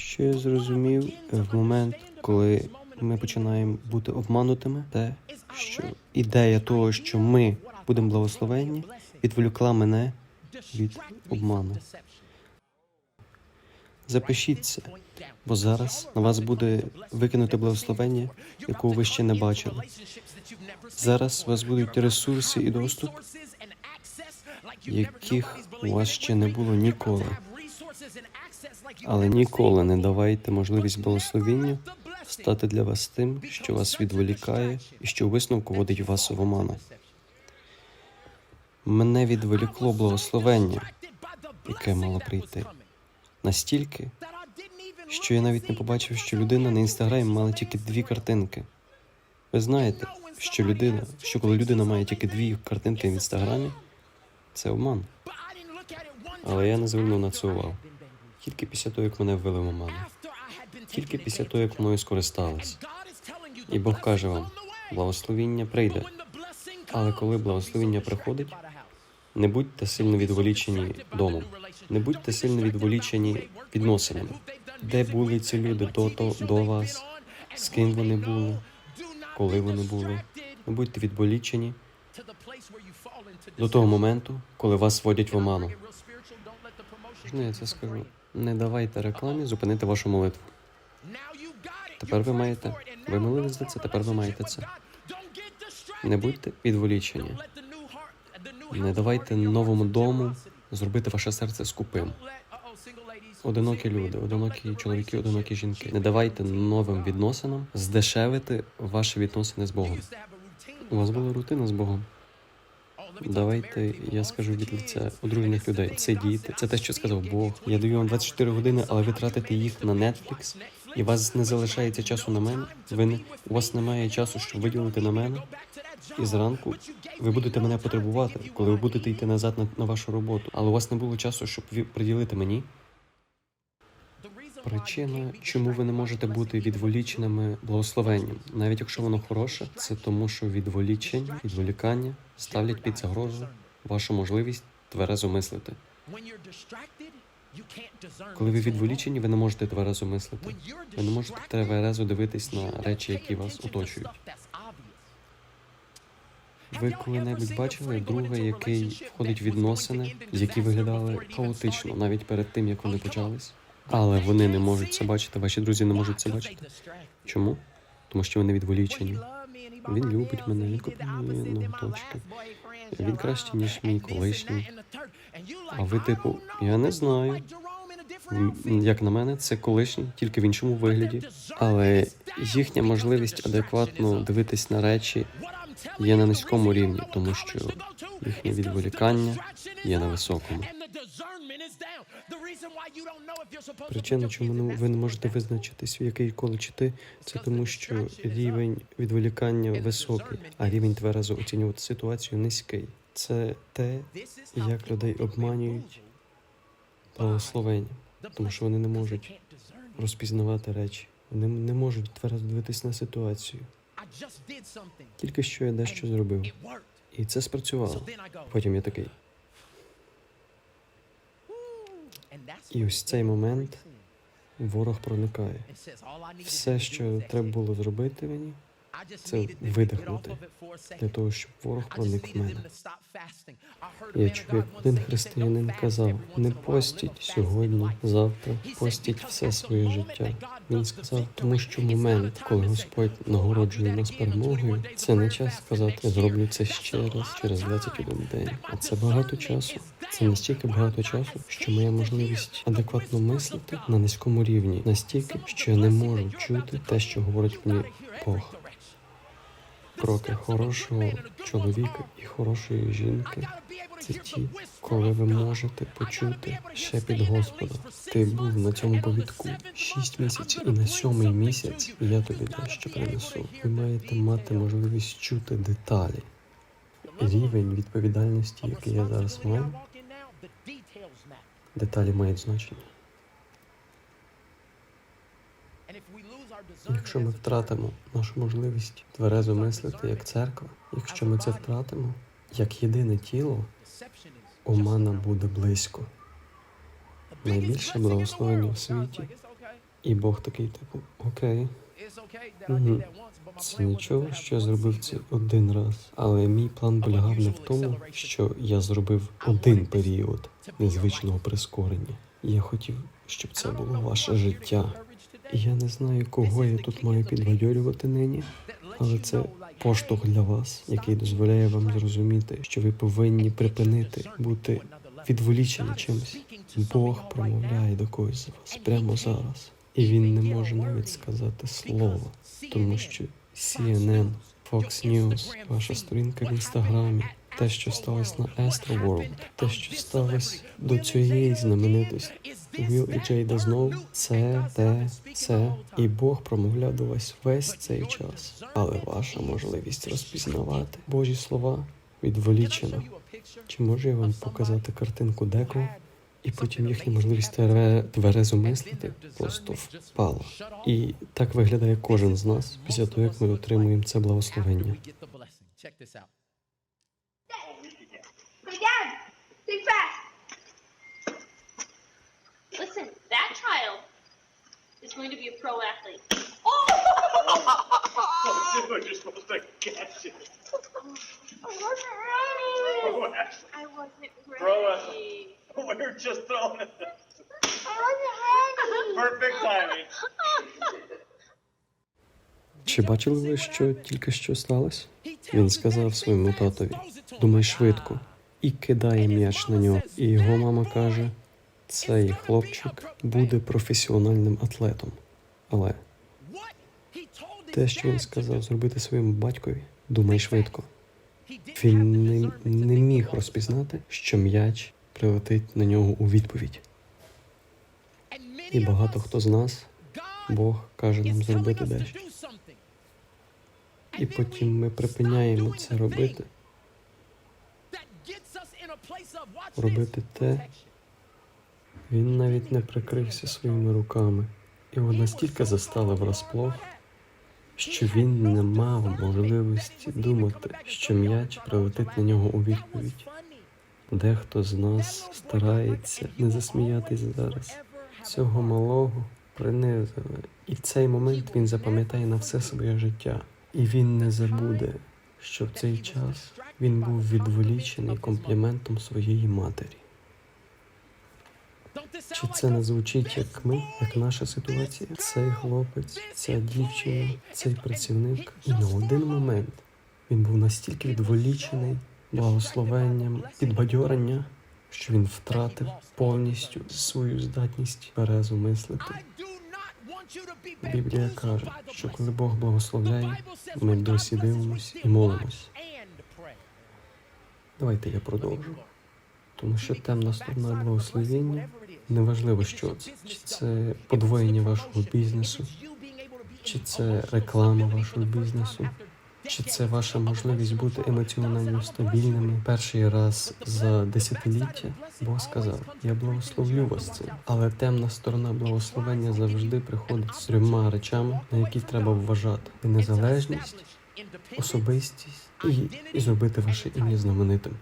Що я зрозумів в момент, коли ми починаємо бути обманутими, те, що ідея того, що ми будемо благословенні, відволікла мене від обману. Запишіться, бо зараз на вас буде викинути благословення, якого ви ще не бачили. Зараз у вас будуть ресурси і доступ, яких у вас ще не було ніколи. Але ніколи не давайте можливість благословінню стати для вас тим, що вас відволікає і що висновку водить вас в оману. Мене відволікло благословення, яке мало прийти настільки, що я навіть не побачив, що людина на інстаграмі мала тільки дві картинки. Ви знаєте, що людина, що коли людина має тільки дві картинки в інстаграмі, це обман. Але я не звернув на це увагу. Тільки після того, як мене ввели в оману. Тільки після того, як мною скористались. І Бог каже вам, благословіння прийде. Але коли благословіння приходить, не будьте сильно відволічені домом, не будьте сильно відволічені відносинами. Де були ці люди до, до, до вас? З ким вони були? Коли вони були? Не будьте відволічені до того моменту, коли вас вводять в оману. Можна я це скажу? Не давайте рекламі зупинити вашу молитву. Тепер ви маєте. Ви молились за це, тепер ви маєте це. Не будьте відволічені. Не давайте новому дому зробити ваше серце скупим. Одинокі люди, одинокі чоловіки, одинокі жінки. Не давайте новим відносинам здешевити ваші відносини з Богом. У вас була рутина з Богом. Давайте я скажу від лиця одружених людей. Це діти, це те, що сказав Бог. Я даю вам 24 години, але ви тратите їх на Netflix, і вас не залишається часу на мене. Ви не у вас немає часу, щоб виділити на мене. І зранку ви будете мене потребувати, коли ви будете йти назад на, на вашу роботу. Але у вас не було часу, щоб ви приділити мені. Причина, чому ви не можете бути відволіченими благословенням, навіть якщо воно хороше, це тому, що відволічення, відволікання ставлять під загрозу вашу можливість тверезо мислити. Коли ви відволічені, ви не можете тверезо мислити. Ви не можете тверезо дивитись на речі, які вас оточують. Ви коли-небудь бачили друга, який входить в відносини, які виглядали хаотично навіть перед тим, як вони почались? Але вони не можуть це бачити. Ваші друзі не можуть це бачити. Чому? Тому що вони відволічені. Він любить мене, він купує мені ноготочки. Він краще, ніж мій колишній. А ви, типу, я не знаю. Як на мене, це колишній, тільки в іншому вигляді. Але їхня можливість адекватно дивитись на речі є на низькому рівні, тому що їхнє відволікання є на високому. Причина, чому ви не можете визначитись, в який коледж ти, це тому, що рівень відволікання високий, а рівень тверезо оцінювати ситуацію низький. Це те, як людей обманюють благословення, тому що вони не можуть розпізнавати речі. Вони не можуть тверезо дивитись на ситуацію. Тільки що я дещо зробив, і це спрацювало. Потім я такий. І ось цей момент ворог проникає. Все, що треба було зробити мені, це видихнути для того, щоб ворог проник в мене. Я чув, як один християнин казав: не постіть сьогодні, завтра, постіть все своє життя. Він сказав, тому що момент, коли Господь нагороджує нас перемогою, це не час сказати, зроблю це ще раз через 21 день. А це багато часу. Це настільки багато часу, що моя можливість адекватно мислити на низькому рівні, настільки, що я не можу чути те, що говорить мені Бог. Кроки хорошого чоловіка і хорошої жінки це ті, коли ви можете почути шепіт Господа. Ти був на цьому повідку шість місяців, і на сьомий місяць я тобі дещо принесу. Ви маєте мати можливість чути деталі. Рівень відповідальності, який я зараз маю, деталі мають значення. Якщо ми втратимо нашу можливість тверезо мислити як церква, якщо ми це втратимо як єдине тіло, омана буде близько. Найбільше благословення в світі І Бог такий, типу, окей, Мгм. це нічого, що я зробив це один раз. Але мій план полягав не в тому, що я зробив один період незвичного прискорення. Я хотів, щоб це було ваше життя. Я не знаю, кого я тут маю підбадьорювати нині, але це поштовх для вас, який дозволяє вам зрозуміти, що ви повинні припинити бути відволічені чимось. Бог промовляє до когось з вас прямо зараз, і він не може навіть сказати слова, тому що CNN, Fox News, ваша сторінка в інстаграмі, те, що сталося на Astroworld, те, що сталося до цієї знаменитості. Will і Джейда знов це, те, це, і Бог промовляв до вас весь цей час. Але ваша можливість розпізнавати Божі слова відволічена. Чи можу я вам показати картинку декого, і потім їхня можливість твере- тверезо мислити просто впала. І так виглядає кожен з нас після того, як ми отримуємо це благословення. Hey, Dad, think fast. Listen, that child is going to be a pro athlete. Oh! Dude, you're supposed to catch it. I wasn't ready. I wasn't ready. Bro, Ashley. We're just throwing it. I wasn't ready. Perfect timing. Чи бачили ви, що тільки що сталося? Він сказав своєму татові: думай швидко, і кидає м'яч на нього. І його мама каже: цей хлопчик буде професіональним атлетом. Але те, що він сказав зробити своєму батькові, думай швидко. Він не, не міг розпізнати, що м'яч прилетить на нього у відповідь. І багато хто з нас Бог каже нам зробити дещо. І потім ми припиняємо це робити, робити те. Він навіть не прикрився своїми руками, і вона настільки застала врасплох, що він не мав можливості думати, що м'яч прилетить на нього у відповідь. Дехто з нас старається не засміятись зараз. Цього малого принизили, і в цей момент він запам'ятає на все своє життя. І він не забуде, що в цей час він був відволічений компліментом своєї матері. Чи це не звучить як ми, як наша ситуація? Цей хлопець, ця дівчина, цей працівник, і на один момент він був настільки відволічений благословенням, підбадьорення, що він втратив повністю свою здатність березу мислити. Біблія каже, що коли Бог благословляє, ми досі дивимося і молимось. Давайте я продовжу. Тому що темна сторона благословення неважливо, що це, чи це подвоєння вашого бізнесу, чи це реклама вашого бізнесу, чи це ваша можливість бути емоціонально стабільними. Перший раз за десятиліття. Бог сказав: Я благословлю вас цим. Але темна сторона благословення завжди приходить з трьома речами, на які треба вважати: незалежність, особистість і, і зробити ваше ім'я знаменитим.